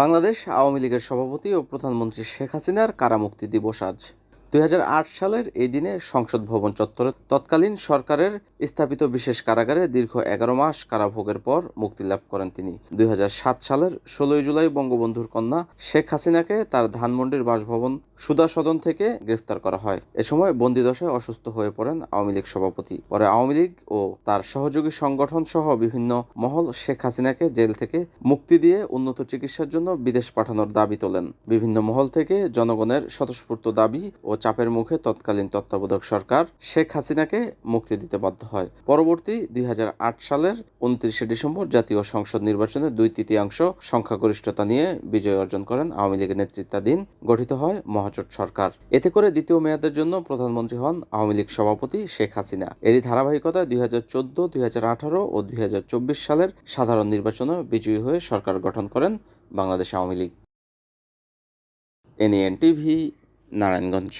বাংলাদেশ আওয়ামী লীগের সভাপতি ও প্রধানমন্ত্রী শেখ হাসিনার কারামুক্তি দিবস আজ। দুই হাজার আট সালের এই দিনে সংসদ ভবন চত্বরে তৎকালীন সরকারের স্থাপিত বিশেষ কারাগারে দীর্ঘ এগারো মাস কারাভোগের পর মুক্তি লাভ করেন তিনি। দুই সালের ষোলোই জুলাই বঙ্গবন্ধুর কন্যা শেখ হাসিনাকে তার ধানমন্ডির বাসভবন সুদা সদন থেকে গ্রেফতার করা হয়। এ সময় বন্দিদশায় অসুস্থ হয়ে পড়েন আওয়ামী লীগ সভাপতি। পরে আওয়ামী লীগ ও তার সহযোগী সংগঠন সহ বিভিন্ন মহল শেখ হাসিনাকে জেল থেকে মুক্তি দিয়ে উন্নত চিকিৎসার জন্য বিদেশ পাঠানোর দাবি তোলেন। বিভিন্ন মহল থেকে জনগণের স্বতঃস্ফূর্ত দাবি ও চাপের মুখে তৎকালীন তত্ত্বাবধায়ক সরকার শেখ হাসিনাকে মুক্তি দিতে বাধ্য হয়। পরবর্তী দুই হাজার আট সালের উনত্রিশে ডিসেম্বর জাতীয় সংসদ নির্বাচনে দুই তৃতীয়াংশ সংখ্যাগরিষ্ঠতা নিয়ে বিজয় অর্জন করেন আওয়ামী লীগের নেতৃত্বাধীন গঠিত হয় মহাজোট সরকার। এতে করে দ্বিতীয় মেয়াদের জন্য প্রধানমন্ত্রী হন আওয়ামী লীগ সভাপতি শেখ হাসিনা। এরই ধারাবাহিকতায় দুই হাজার চোদ্দ, দুই হাজার আঠারো ও দুই হাজার চব্বিশ সালের সাধারণ নির্বাচনে বিজয়ী হয়ে সরকার গঠন করেন Bangladesh Awami League. NN TV Narayanganj.